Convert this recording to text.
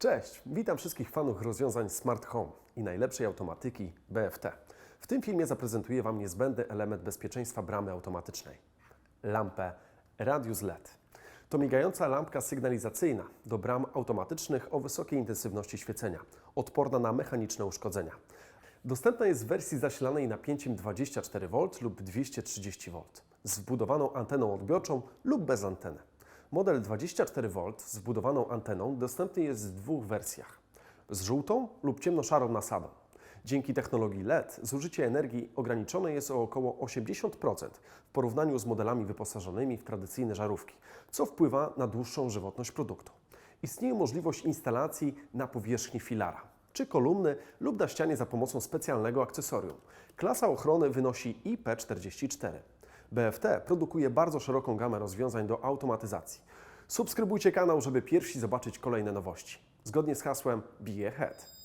Cześć, witam wszystkich fanów rozwiązań Smart Home i najlepszej automatyki BFT. W tym filmie zaprezentuję Wam niezbędny element bezpieczeństwa bramy automatycznej lampę Radius LED. To migająca lampka sygnalizacyjna do bram automatycznych o wysokiej intensywności świecenia, odporna na mechaniczne uszkodzenia. Dostępna jest w wersji zasilanej napięciem 24V lub 230V, z wbudowaną anteną odbiorczą lub bez anteny. Model 24V z wbudowaną anteną dostępny jest w dwóch wersjach: z żółtą lub ciemnoszarą nasadą. Dzięki technologii LED zużycie energii ograniczone jest o około 80% w porównaniu z modelami wyposażonymi w tradycyjne żarówki, co wpływa na dłuższą żywotność produktu. Istnieje możliwość instalacji na powierzchni filara czy kolumny lub na ścianie za pomocą specjalnego akcesorium. Klasa ochrony wynosi IP44. BFT produkuje bardzo szeroką gamę rozwiązań do automatyzacji. Subskrybujcie kanał, żeby pierwsi zobaczyć kolejne nowości. Zgodnie z hasłem Be Ahead.